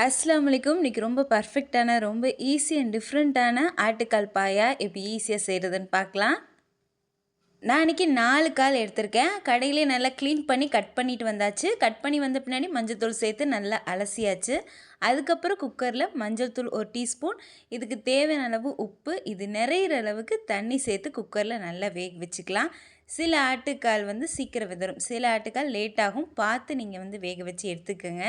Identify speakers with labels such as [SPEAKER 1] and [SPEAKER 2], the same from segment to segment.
[SPEAKER 1] அஸ்லாம் வலைக்கும் இன்றைக்கி ரொம்ப பர்ஃபெக்டான ரொம்ப ஈஸி அண்ட் டிஃப்ரெண்ட்டான ஆட்டுக்கால் பாயா எப்படி ஈஸியாக செய்கிறதுன்னு பார்க்கலாம். நான் இன்றைக்கி நாலு கால் எடுத்திருக்கேன். கடையிலே நல்லா க்ளீன் பண்ணி கட் பண்ணிட்டு வந்தாச்சு. கட் பண்ணி வந்த பின்னாடி மஞ்சள் தூள் சேர்த்து நல்லா அலசியாச்சு. அதுக்கப்புறம் குக்கரில் மஞ்சள் தூள் ஒரு டீஸ்பூன் இதுக்கு தேவையான அளவு உப்பு இது நிறையிற அளவுக்கு தண்ணி சேர்த்து குக்கரில் நல்லா வேக வச்சுக்கலாம். சில ஆட்டுக்கால் வந்து சீக்கிரம் விதரும் சில ஆட்டுக்கால் லேட்டாகும் பார்த்து நீங்கள் வந்து வேக வச்சு எடுத்துக்கோங்க.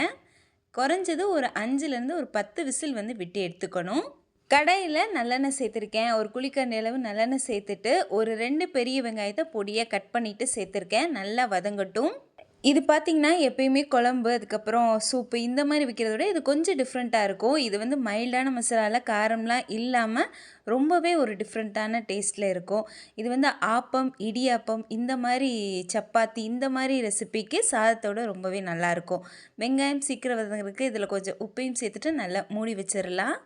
[SPEAKER 1] குறைஞ்சது ஒரு அஞ்சுலேருந்து ஒரு பத்து விசில் வந்து விட்டு எடுத்துக்கணும். கடையில் நல்லெண்ணெய் சேர்த்துருக்கேன். ஒரு குளிக்கரண்டி அளவு நல்லெண்ணெய் சேர்த்துட்டு ஒரு ரெண்டு பெரிய வெங்காயத்தை பொடியாக கட் பண்ணிவிட்டு சேர்த்துருக்கேன். நல்லா வதங்கட்டும். இது பார்த்திங்கன்னா எப்பயுமே குழம்பு அதுக்கப்புறம் சூப்பு இந்த மாதிரி விற்கிறத விட இது கொஞ்சம் டிஃப்ரெண்ட்டாக இருக்கும். இது வந்து மைல்டான மசாலாவில் காரம்லாம் இல்லாமல் ரொம்பவே ஒரு டிஃப்ரெண்ட்டான டேஸ்ட்டில் இருக்கும். இது வந்து ஆப்பம் இடியாப்பம் இந்த மாதிரி சப்பாத்தி இந்த மாதிரி ரெசிபிக்கு சாதத்தோடு ரொம்பவே நல்லாயிருக்கும் வெங்காயம் சீக்கிரம் வதங்கிறதுக்கு இதில் கொஞ்சம் உப்பையும் சேர்த்துட்டு நல்லா மூடி வச்சிடலாம்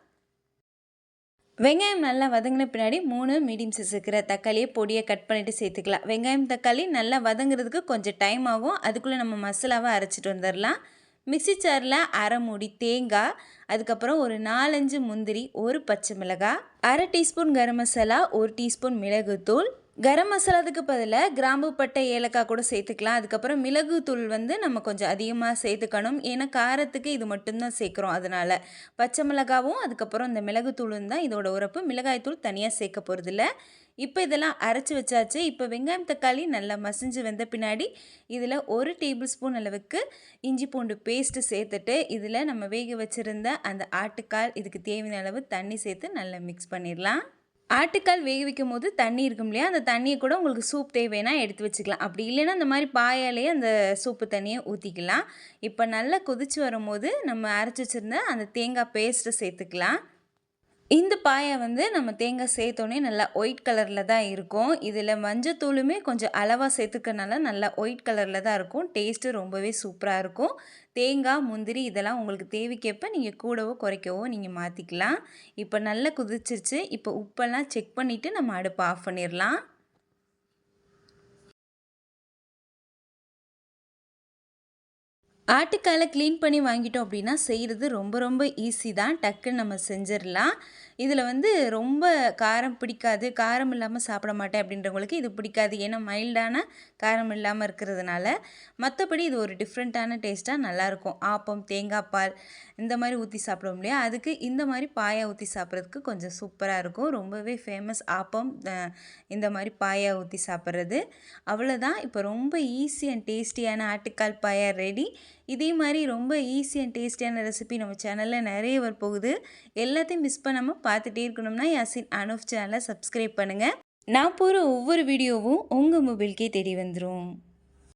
[SPEAKER 1] வெங்காயம் நல்லா வதங்கின பின்னாடி மூணு மீடியம் சைஸ் இருக்கிற தக்காளியை பொடியை கட் பண்ணிவிட்டு சேர்த்துக்கலாம். வெங்காயம் தக்காளி நல்லா வதங்குறதுக்கு கொஞ்சம் டைம் ஆகும். அதுக்குள்ளே நம்ம மசாலாவை அரைச்சிட்டு வந்துடலாம். மிக்சி சாரில் அரை மூடி தேங்காய் அதுக்கப்புறம் ஒரு நாலஞ்சு முந்திரி ஒரு பச்சை மிளகாய் அரை டீஸ்பூன் கரம் மசாலா ஒரு டீஸ்பூன் மிளகுத்தூள் கரம் மசாலாதுக்கு பதிலாக கிராம்பு பட்டை ஏலக்காய் கூட சேர்த்துக்கலாம். அதுக்கப்புறம் மிளகு தூள் வந்து நம்ம கொஞ்சம் அதிகமாக சேர்த்துக்கணும். ஏன்னா காரத்துக்கு இது மட்டும்தான் சேர்க்குறோம் அதனால். பச்சை மிளகாவும் அதுக்கப்புறம் இந்த மிளகுத்தூளும் தான் இதோட உரப்பு. மிளகாய்த்தூள் தனியாக சேர்க்க போகிறதில்ல இப்போ இதெல்லாம் அரைச்சி வச்சாச்சு. இப்போ வெங்காயம் தக்காளி நல்லா மசிஞ்சு வந்த பின்னாடி இதில் ஒரு டேபிள் ஸ்பூன் அளவுக்கு இஞ்சி பூண்டு பேஸ்ட்டு சேர்த்துட்டு இதில் நம்ம வேக வச்சுருந்த அந்த ஆட்டுக்கால் இதுக்கு தேவையான அளவு தண்ணி சேர்த்து நல்லா மிக்ஸ் பண்ணிடலாம். ஆட்டுக்கால் வேக வைக்கும் போது தண்ணி இருக்கும் இல்லையா? அந்த தண்ணியை கூட உங்களுக்கு சூப் தேவைன்னா எடுத்து வச்சுக்கலாம். அப்படி இல்லைன்னா அந்த மாதிரி பாயாலேயே அந்த சூப்பு தண்ணியை ஊற்றிக்கலாம் இப்போ நல்லா கொதித்து வரும்போது நம்ம அரைச்சி வச்சுருந்த அந்த தேங்காய் பேஸ்ட்டை சேர்த்துக்கலாம். இந்த பாயை வந்து நம்ம தேங்காய் சேர்த்தோன்னே நல்லா ஒயிட் கலரில் தான் இருக்கும். இதில் மஞ்சத்தூளுமே கொஞ்சம் அளவாக சேர்த்துக்கனால நல்லா ஒயிட் கலரில் தான் இருக்கும். டேஸ்ட்டு ரொம்பவே சூப்பராக இருக்கும். தேங்காய் முந்திரி இதெல்லாம் உங்களுக்கு தேவைக்கேற்ப நீங்கள் கூடவோ குறைக்கவோ நீங்கள் மாற்றிக்கலாம் இப்போ நல்லா குதிச்சிருச்சு. இப்போ உப்பெல்லாம் செக் பண்ணிவிட்டு நம்ம அடுப்பை ஆஃப் பண்ணிடலாம். ஆட்டுக்காலை க்ளீன் பண்ணி வாங்கிட்டோம் அப்படின்னா செய்கிறது ரொம்ப ரொம்ப ஈஸி தான். டக்குன்னு நம்ம செஞ்சிடலாம். இதில் வந்து ரொம்ப காரம் பிடிக்காது. காரம் இல்லாமல் சாப்பிட மாட்டேன் அப்படின்றவங்களுக்கு இது பிடிக்காது. ஏன்னா மைல்டான காரம் இல்லாமல் இருக்கிறதுனால மற்றபடி இது ஒரு டிஃப்ரெண்ட்டான டேஸ்ட்டாக நல்லாயிருக்கும். ஆப்பம் தேங்காய் பால் இந்த மாதிரி ஊற்றி சாப்பிட இல்லையா? அதுக்கு இந்த மாதிரி பாயா ஊற்றி சாப்பிட்றதுக்கு கொஞ்சம் சூப்பராக இருக்கும். ரொம்பவே ஃபேமஸ் ஆப்பம் இந்த மாதிரி பாயா ஊற்றி சாப்பிட்றது. அவ்வளோதான் இப்போ ரொம்ப ஈஸி அண்ட் டேஸ்டியான ஆட்டுக்கால் பாயா ரெடி இதே மாதிரி ரொம்ப ஈஸி அண்ட் டேஸ்டியான ரெசிபி நம்ம சேனலில் நிறைய வரப்போகுது. எல்லாத்தையும் மிஸ் பண்ணாமல் பார்த்துட்டே இருக்கணும்னா யாசின் அனுஃப் சேனலை சப்ஸ்கிரைப் பண்ணுங்கள் நான் போகிற ஒவ்வொரு வீடியோவும் உங்கள் மொபைலுக்கே தேடி வந்துடும்